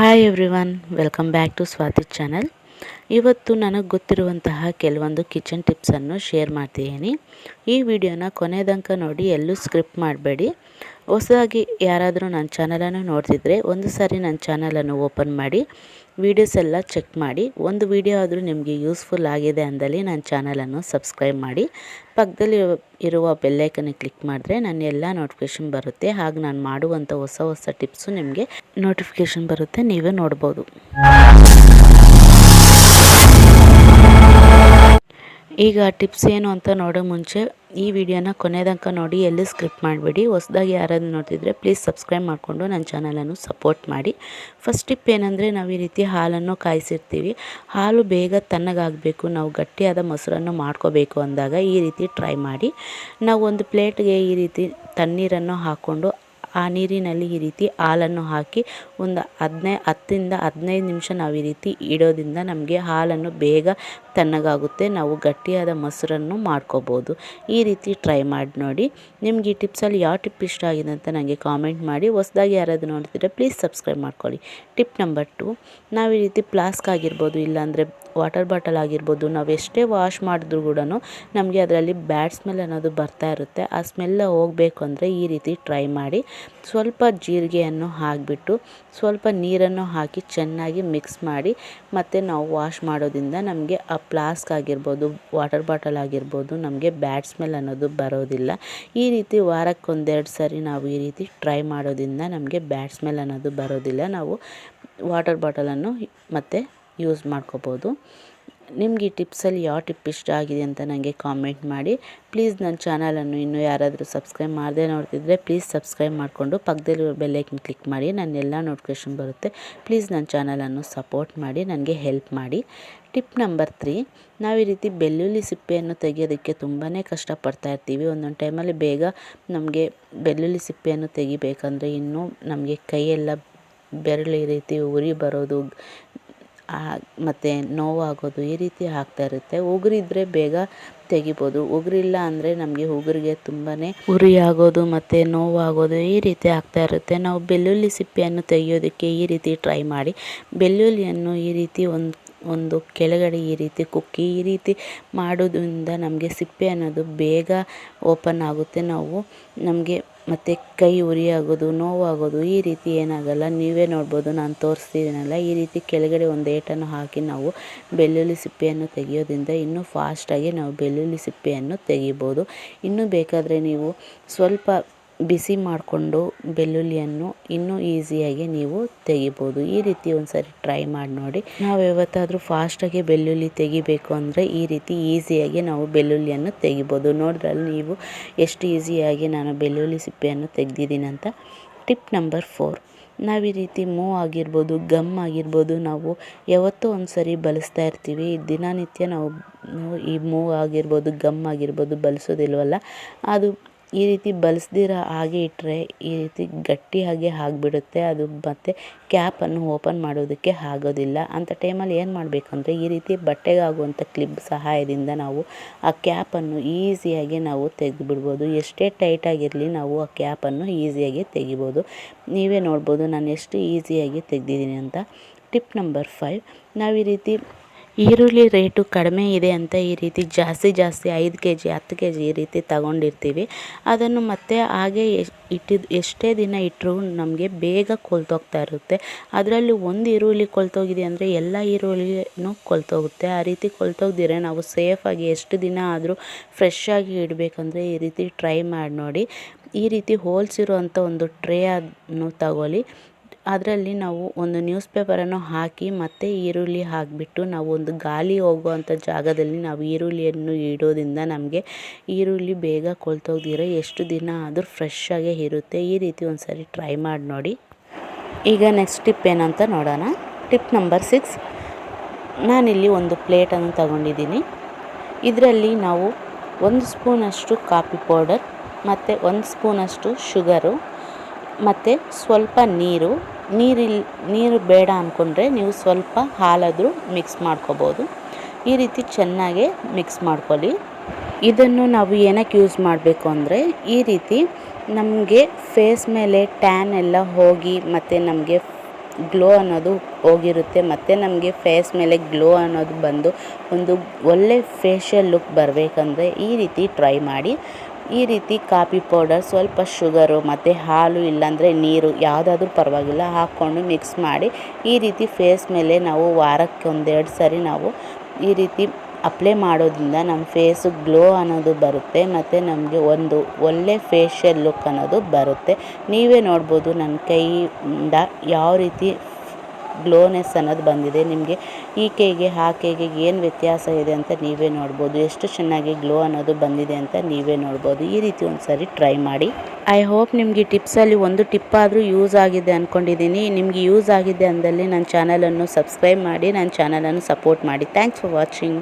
Hi everyone welcome back to Swati channel ಇವತ್ತು ನನಗೆ ಗೊತ್ತಿರುವಂತಹ ಕೆಲವೊಂದು ಕಿಚನ್ ಟಿಪ್ಸನ್ನು ಶೇರ್ ಮಾಡ್ತಿದ್ದೀನಿ. ಈ ವಿಡಿಯೋನ ಕೊನೆ ನೋಡಿ, ಎಲ್ಲೂ ಸ್ಕ್ರಿಪ್ಟ್ ಮಾಡಬೇಡಿ. ಹೊಸದಾಗಿ ಯಾರಾದರೂ ನನ್ನ ಚಾನಲನ್ನು ನೋಡ್ತಿದ್ರೆ, ಒಂದು ಸಾರಿ ನನ್ನ ಚಾನಲನ್ನು ಓಪನ್ ಮಾಡಿ. ವೀಡಿಯೋಸ್ ಎಲ್ಲ ಚೆಕ್ ಮಾಡಿ. ಒಂದು ವಿಡಿಯೋ ಆದರೂ ನಿಮಗೆ ಯೂಸ್ಫುಲ್ ಆಗಿದೆ ಅಂದಲ್ಲಿ ನನ್ನ ಚಾನಲನ್ನು ಸಬ್ಸ್ಕ್ರೈಬ್ ಮಾಡಿ. ಪಕ್ಕದಲ್ಲಿ ಇರುವ ಬೆಲ್ಲೈಕನ್ನು ಕ್ಲಿಕ್ ಮಾಡಿದ್ರೆ ನನ್ನ ಎಲ್ಲ ನೋಟಿಫಿಕೇಷನ್ ಬರುತ್ತೆ. ಹಾಗೆ ನಾನು ಮಾಡುವಂಥ ಹೊಸ ಹೊಸ ಟಿಪ್ಸು ನಿಮಗೆ ನೋಟಿಫಿಕೇಷನ್ ಬರುತ್ತೆ. ನೀವೇ ನೋಡ್ಬೋದು. ಈಗ ಟಿಪ್ಸ್ ಏನು ಅಂತ ನೋಡೋ ಮುಂಚೆ ಈ ವಿಡಿಯೋನ ಕೊನೆ ತನಕ ನೋಡಿ, ಎಲ್ಲಿ ಸ್ಕ್ರಿಪ್ಟ್ ಮಾಡಬೇಡಿ. ಹೊಸದಾಗಿ ಯಾರಾದರೂ ನೋಡ್ತಿದ್ರೆ ಪ್ಲೀಸ್ ಸಬ್ಸ್ಕ್ರೈಬ್ ಮಾಡಿಕೊಂಡು ನನ್ನ ಚಾನಲನ್ನು ಸಪೋರ್ಟ್ ಮಾಡಿ. ಫಸ್ಟ್ ಟಿಪ್ ಏನಂದರೆ ನಾವು ಈ ರೀತಿ ಹಾಲನ್ನು ಕಾಯಿಸಿರ್ತೀವಿ. ಹಾಲು ಬೇಗ ತಣ್ಣಗಾಗಬೇಕು. ನಾವು ಗಟ್ಟಿಯಾದ ಮೊಸರನ್ನು ಮಾಡ್ಕೋಬೇಕು ಅಂದಾಗ ಈ ರೀತಿ ಟ್ರೈ ಮಾಡಿ. ನಾವು ಒಂದು ಪ್ಲೇಟ್ಗೆ ಈ ರೀತಿ ತಣ್ಣೀರನ್ನು ಹಾಕ್ಕೊಂಡು ಆ ನೀರಿನಲ್ಲಿ ಈ ರೀತಿ ಹಾಲನ್ನು ಹಾಕಿ ಒಂದು ಹದಿನೈ ಹತ್ತರಿಂದ ಹದಿನೈದು ನಿಮಿಷ ನಾವು ಈ ರೀತಿ ಇಡೋದ್ರಿಂದ ನಮಗೆ ಹಾಲನ್ನು ಬೇಗ ತಣ್ಣಗಾಗುತ್ತೆ, ನಾವು ಗಟ್ಟಿಯಾದ ಮೊಸರನ್ನು ಮಾಡ್ಕೋಬೋದು. ಈ ರೀತಿ ಟ್ರೈ ಮಾಡಿ ನೋಡಿ. ನಿಮ್ಗೆ ಈ ಟಿಪ್ಸಲ್ಲಿ ಯಾವ ಟಿಪ್ ಇಷ್ಟ ಆಗಿದೆ ಅಂತ ನನಗೆ ಕಾಮೆಂಟ್ ಮಾಡಿ. ಹೊಸದಾಗಿ ಯಾರಾದರೂ ನೋಡ್ತಿದ್ರೆ ಪ್ಲೀಸ್ ಸಬ್ಸ್ಕ್ರೈಬ್ ಮಾಡ್ಕೊಳ್ಳಿ. ಟಿಪ್ ನಂಬರ್ ಟು ನಾವು ಈ ರೀತಿ ಪ್ಲಾಸ್ಕ್ ಆಗಿರ್ಬೋದು, ಇಲ್ಲಾಂದರೆ ವಾಟರ್ ಬಾಟಲ್ ಆಗಿರ್ಬೋದು, ನಾವು ಎಷ್ಟೇ ವಾಶ್ ಮಾಡಿದ್ರು ಕೂಡ ನಮಗೆ ಅದರಲ್ಲಿ ಬ್ಯಾಡ್ ಸ್ಮೆಲ್ ಅನ್ನೋದು ಬರ್ತಾ ಇರುತ್ತೆ. ಆ ಸ್ಮೆಲ್ ಹೋಗಬೇಕು ಅಂದರೆ ಈ ರೀತಿ ಟ್ರೈ ಮಾಡಿ. ಸ್ವಲ್ಪ ಜೀರಿಗೆಯನ್ನು ಹಾಕಿಬಿಟ್ಟು, ಸ್ವಲ್ಪ ನೀರನ್ನು ಹಾಕಿ ಚೆನ್ನಾಗಿ ಮಿಕ್ಸ್ ಮಾಡಿ, ಮತ್ತು ನಾವು ವಾಶ್ ಮಾಡೋದ್ರಿಂದ ನಮಗೆ ಆ ಫ್ಲಾಸ್ಕ್ ಆಗಿರ್ಬೋದು, ವಾಟರ್ ಬಾಟಲ್ ಆಗಿರ್ಬೋದು, ನಮಗೆ ಬ್ಯಾಡ್ ಸ್ಮೆಲ್ ಅನ್ನೋದು ಬರೋದಿಲ್ಲ. ಈ ರೀತಿ ವಾರಕ್ಕೊಂದೆರಡು ಸರಿ ನಾವು ಈ ರೀತಿ ಟ್ರೈ ಮಾಡೋದ್ರಿಂದ ನಮಗೆ ಬ್ಯಾಡ್ ಸ್ಮೆಲ್ ಅನ್ನೋದು ಬರೋದಿಲ್ಲ. ನಾವು ವಾಟರ್ ಬಾಟಲನ್ನು ಮತ್ತೆ ಯೂಸ್ ಮಾಡ್ಕೋಬೋದು. ನಿಮ್ಗೆ ಈ ಟಿಪ್ಸಲ್ಲಿ ಯಾವ ಟಿಪ್ ಇಷ್ಟ ಆಗಿದೆ ಅಂತ ನನಗೆ ಕಾಮೆಂಟ್ ಮಾಡಿ. ಪ್ಲೀಸ್ ನನ್ನ ಚಾನಲನ್ನು ಇನ್ನೂ ಯಾರಾದರೂ ಸಬ್ಸ್ಕ್ರೈಬ್ ಮಾಡದೆ ನೋಡ್ತಿದ್ರೆ ಪ್ಲೀಸ್ ಸಬ್ಸ್ಕ್ರೈಬ್ ಮಾಡಿಕೊಂಡು ಪಕ್ಕದಲ್ಲಿರೋ ಬೆಲ್ಲೈಕನ್ ಕ್ಲಿಕ್ ಮಾಡಿ. ನನ್ನೆಲ್ಲ ನೋಟಿಫಿಕೇಶನ್ ಬರುತ್ತೆ. ಪ್ಲೀಸ್ ನನ್ನ ಚಾನಲನ್ನು ಸಪೋರ್ಟ್ ಮಾಡಿ, ನನಗೆ ಹೆಲ್ಪ್ ಮಾಡಿ. ಟಿಪ್ ನಂಬರ್ ತ್ರೀ, ನಾವು ಈ ರೀತಿ ಬೆಳ್ಳುಳ್ಳಿ ಸಿಪ್ಪೆಯನ್ನು ತೆಗೆಯೋದಕ್ಕೆ ತುಂಬಾ ಕಷ್ಟಪಡ್ತಾ ಇರ್ತೀವಿ. ಒಂದೊಂದು ಟೈಮಲ್ಲಿ ಬೇಗ ನಮಗೆ ಬೆಳ್ಳುಳ್ಳಿ ಸಿಪ್ಪೆಯನ್ನು ತೆಗಿಬೇಕಂದ್ರೆ ಇನ್ನೂ ನಮಗೆ ಕೈಯೆಲ್ಲ ಬೆರಳು ರೀತಿ ಉರಿ ಬರೋದು ಮತ್ತು ನೋವಾಗೋದು ಈ ರೀತಿ ಆಗ್ತಾ ಇರುತ್ತೆ. ಉಗುರಿದ್ರೆ ಬೇಗ ತೆಗಿಬೋದು. ಉಗುರಿಲ್ಲ ಅಂದರೆ ನಮಗೆ ಉಗುರಿಗೆ ತುಂಬಾ ಉರಿ ಆಗೋದು ಮತ್ತು ನೋವಾಗೋದು ಈ ರೀತಿ ಆಗ್ತಾ ಇರುತ್ತೆ. ನಾವು ಬೆಳ್ಳುಳ್ಳಿ ಸಿಪ್ಪೆಯನ್ನು ತೆಗೆಯೋದಕ್ಕೆ ಈ ರೀತಿ ಟ್ರೈ ಮಾಡಿ. ಬೆಳ್ಳುಳ್ಳಿಯನ್ನು ಈ ರೀತಿ ಒಂದು ಒಂದು ಕೆಳಗಡೆ ಈ ರೀತಿ ಕುಕ್ಕಿ ಈ ರೀತಿ ಮಾಡೋದ್ರಿಂದ ನಮಗೆ ಸಿಪ್ಪೆ ಅನ್ನೋದು ಬೇಗ ಓಪನ್ ಆಗುತ್ತೆ. ನಾವು ನಮಗೆ ಮತ್ತು ಕೈ ಉರಿ ಆಗೋದು ನೋವಾಗೋದು, ಈ ರೀತಿ ಏನಾಗಲ್ಲ. ನೀವೇ ನೋಡ್ಬೋದು, ನಾನು ತೋರಿಸ್ತಿದ್ದೀನಲ್ಲ. ಈ ರೀತಿ ಕೆಳಗಡೆ ಒಂದು ಏಟನ್ನು ಹಾಕಿ ನಾವು ಬೆಳ್ಳುಳ್ಳಿ ಸಿಪ್ಪೆಯನ್ನು ತೆಗೆಯೋದ್ರಿಂದ ಇನ್ನೂ ಫಾಸ್ಟಾಗಿ ನಾವು ಬೆಳ್ಳುಳ್ಳಿ ಸಿಪ್ಪೆಯನ್ನು ತೆಗಿಬೋದು. ಇನ್ನೂ ಬೇಕಾದರೆ ನೀವು ಸ್ವಲ್ಪ ಬಿಸಿ ಮಾಡಿಕೊಂಡು ಬೆಳ್ಳುಳ್ಳಿಯನ್ನು ಇನ್ನೂ ಈಸಿಯಾಗಿ ನೀವು ತೆಗಿಬೋದು. ಈ ರೀತಿ ಒಂದು ಸರಿ ಟ್ರೈ ಮಾಡಿ ನೋಡಿ. ನಾವು ಯಾವತ್ತಾದರೂ ಫಾಸ್ಟಾಗಿ ಬೆಳ್ಳುಳ್ಳಿ ತೆಗಿಬೇಕು ಅಂದರೆ ಈ ರೀತಿ ಈಸಿಯಾಗಿ ನಾವು ಬೆಳ್ಳುಳ್ಳಿಯನ್ನು ತೆಗಿಬೋದು. ನೋಡಿದ್ರಲ್ಲಿ ನೀವು ಎಷ್ಟು ಈಸಿಯಾಗಿ ನಾನು ಬೆಳ್ಳುಳ್ಳಿ ಸಿಪ್ಪೆಯನ್ನು ತೆಗೆದಿದ್ದೀನಿ ಅಂತ ಟಿಪ್ ನಂಬರ್ ಫೋರ್ ನಾವು ಈ ರೀತಿ ಮೂವ್ ಆಗಿರ್ಬೋದು ಗಮ್ ಆಗಿರ್ಬೋದು, ನಾವು ಯಾವತ್ತೋ ಒಂದು ಸರಿ ಬಳಸ್ತಾ ಇರ್ತೀವಿ. ದಿನನಿತ್ಯ ನಾವು ಈ ಮೂವ್ ಆಗಿರ್ಬೋದು ಗಮ್ ಆಗಿರ್ಬೋದು ಬಳಸೋದಿಲ್ವಲ್ಲ? ಅದು ಈ ರೀತಿ ಬಳಸ್ದಿರ ಹಾಗೆ ಇಟ್ಟರೆ ಈ ರೀತಿ ಗಟ್ಟಿಯಾಗಿ ಆಗಿಬಿಡುತ್ತೆ. ಅದು ಮತ್ತು ಕ್ಯಾಪನ್ನು ಓಪನ್ ಮಾಡೋದಕ್ಕೆ ಆಗೋದಿಲ್ಲ. ಅಂಥ ಟೈಮಲ್ಲಿ ಏನು ಮಾಡಬೇಕಂದ್ರೆ ಈ ರೀತಿ ಬಟ್ಟೆಗಾಗುವಂಥ ಕ್ಲಿಪ್ ಸಹಾಯದಿಂದ ನಾವು ಆ ಕ್ಯಾಪನ್ನು ಈಸಿಯಾಗಿ ನಾವು ತೆಗೆದುಬಿಡ್ಬೋದು. ಎಷ್ಟೇ ಟೈಟಾಗಿರಲಿ ನಾವು ಆ ಕ್ಯಾಪನ್ನು ಈಸಿಯಾಗಿ ತೆಗಿಬೋದು. ನೀವೇ ನೋಡ್ಬೋದು, ನಾನು ಎಷ್ಟು ಈಸಿಯಾಗಿ ತೆಗೆದಿದ್ದೀನಿ ಅಂತ. ಟಿಪ್ ನಂಬರ್ ಫೈವ್, ನಾವು ಈ ರೀತಿ ಈರುಳ್ಳಿ ರೇಟು ಕಡಿಮೆ ಇದೆ ಅಂತ ಈ ರೀತಿ ಜಾಸ್ತಿ ಜಾಸ್ತಿ ಐದು ಕೆ ಜಿ ಹತ್ತು ಕೆ ಜಿ ಈ ರೀತಿ ತಗೊಂಡಿರ್ತೀವಿ. ಅದನ್ನು ಮತ್ತೆ ಹಾಗೆ ಇಟ್ಟಿದ್ದು ಎಷ್ಟೇ ದಿನ ಇಟ್ಟರೂ ನಮಗೆ ಬೇಗ ಕೊಲ್ತೋಗ್ತಾ ಇರುತ್ತೆ. ಅದರಲ್ಲಿ ಒಂದು ಈರುಳ್ಳಿ ಕೊಲ್ತೋಗಿದೆ ಅಂದರೆ ಎಲ್ಲ ಈರುಳ್ಳಿನೂ ಕೊಲ್ತೋಗುತ್ತೆ. ಆ ರೀತಿ ಕೊಲ್ತೋಗ್ದಿರೆ ನಾವು ಸೇಫಾಗಿ ಎಷ್ಟು ದಿನ ಆದರೂ ಫ್ರೆಶ್ ಆಗಿ ಇಡಬೇಕಂದ್ರೆ ಈ ರೀತಿ ಟ್ರೈ ಮಾಡಿ ನೋಡಿ. ಈ ರೀತಿ ಹೋಲ್ಸ್ ಇರುವಂಥ ಒಂದು ಟ್ರೇ ಅನ್ನು ತಗೊಳ್ಳಿ. ಅದರಲ್ಲಿ ನಾವು ಒಂದು ನ್ಯೂಸ್ ಪೇಪರನ್ನು ಹಾಕಿ ಮತ್ತೆ ಈರುಳ್ಳಿ ಹಾಕಿಬಿಟ್ಟು ನಾವು ಒಂದು ಗಾಳಿ ಹೋಗುವಂಥ ಜಾಗದಲ್ಲಿ ನಾವು ಈರುಳ್ಳಿಯನ್ನು ಇಡೋದ್ರಿಂದ ನಮಗೆ ಈರುಳ್ಳಿ ಬೇಗ ಕೊಳ್ತೋಗ್ದಿರೋ ಎಷ್ಟು ದಿನ ಆದರೂ ಫ್ರೆಶ್ ಆಗೇ ಇರುತ್ತೆ. ಈ ರೀತಿ ಒಂದು ಸರಿ ಟ್ರೈ ಮಾಡಿ ನೋಡಿ. ಈಗ ನೆಕ್ಸ್ಟ್ ಟಿಪ್ ಏನಂತ ನೋಡೋಣ. ಟಿಪ್ ನಂಬರ್ ಸಿಕ್ಸ್ ನಾನಿಲ್ಲಿ ಒಂದು ಪ್ಲೇಟನ್ನು ತಗೊಂಡಿದ್ದೀನಿ. ಇದರಲ್ಲಿ ನಾವು ಒಂದು ಸ್ಪೂನಷ್ಟು ಕಾಫಿ ಪೌಡರ್, ಮತ್ತು ಒಂದು ಸ್ಪೂನಷ್ಟು ಶುಗರು, ಮತ್ತು ಸ್ವಲ್ಪ ನೀರು ನೀರಿಲ್, ನೀರು ಬೇಡ ಅಂದ್ಕೊಂಡ್ರೆ ನೀವು ಸ್ವಲ್ಪ ಹಾಲಾದರೂ ಮಿಕ್ಸ್ ಮಾಡ್ಕೋಬೋದು. ಈ ರೀತಿ ಚೆನ್ನಾಗಿ ಮಿಕ್ಸ್ ಮಾಡ್ಕೊಳ್ಳಿ. ಇದನ್ನು ನಾವು ಏನಕ್ಕೆ ಯೂಸ್ ಮಾಡಬೇಕು ಅಂದರೆ, ಈ ರೀತಿ ನಮಗೆ ಫೇಸ್ ಮೇಲೆ ಟ್ಯಾನ್ ಎಲ್ಲ ಹೋಗಿ ಮತ್ತು ನಮಗೆ ಗ್ಲೋ ಅನ್ನೋದು ಹೋಗಿರುತ್ತೆ, ಮತ್ತು ನಮಗೆ ಫೇಸ್ ಮೇಲೆ ಗ್ಲೋ ಅನ್ನೋದು ಬಂದು ಒಂದು ಒಳ್ಳೆ ಫೇಶಿಯಲ್ ಲುಕ್ ಬರಬೇಕಂದ್ರೆ ಈ ರೀತಿ ಟ್ರೈ ಮಾಡಿ. ಈ ರೀತಿ ಕಾಫಿ ಪೌಡರ್, ಸ್ವಲ್ಪ ಶುಗರು ಮತ್ತು ಹಾಲು ಇಲ್ಲಾಂದರೆ ನೀರು ಯಾವುದಾದ್ರೂ ಪರವಾಗಿಲ್ಲ, ಹಾಕ್ಕೊಂಡು ಮಿಕ್ಸ್ ಮಾಡಿ ಈ ರೀತಿ ಫೇಸ್ ಮೇಲೆ ನಾವು ವಾರಕ್ಕೆ ಒಂದೆರಡು ಸರಿ ನಾವು ಈ ರೀತಿ ಅಪ್ಲೈ ಮಾಡೋದ್ರಿಂದ ನಮ್ಮ ಫೇಸು ಗ್ಲೋ ಅನ್ನೋದು ಬರುತ್ತೆ ಮತ್ತು ನಮಗೆ ಒಂದು ಒಳ್ಳೆ ಫೇಶಿಯಲ್ ಲುಕ್ ಅನ್ನೋದು ಬರುತ್ತೆ. ನೀವೇ ನೋಡ್ಬೋದು ನನ್ನ ಕೈಯಿಂದ ಯಾವ ರೀತಿ ಗ್ಲೋನೆಸ್ ಅನ್ನೋದು ಬಂದಿದೆ. ನಿಮಗೆ ಈ ಕೈಗೆ, ಆ ಕೈಗೆ ಏನು ವ್ಯತ್ಯಾಸ ಇದೆ ಅಂತ ನೀವೇ ನೋಡ್ಬೋದು. ಎಷ್ಟು ಚೆನ್ನಾಗಿ ಗ್ಲೋ ಅನ್ನೋದು ಬಂದಿದೆ ಅಂತ ನೀವೇ ನೋಡ್ಬೋದು. ಈ ರೀತಿ ಒಂದು ಸಾರಿ ಟ್ರೈ ಮಾಡಿ. ಐ ಹೋಪ್ ನಿಮಗೆ ಟಿಪ್ಸಲ್ಲಿ ಒಂದು ಟಿಪ್ ಆದರೂ ಯೂಸ್ ಆಗಿದೆ ಅಂದ್ಕೊಂಡಿದ್ದೀನಿ ನಿಮಗೆ ಯೂಸ್ ಆಗಿದೆ ಅಂದಲ್ಲಿ ನನ್ನ ಚಾನಲನ್ನು ಸಬ್ಸ್ಕ್ರೈಬ್ ಮಾಡಿ ನನ್ನ ಚಾನಲನ್ನು ಸಪೋರ್ಟ್ ಮಾಡಿ. Thanks for watching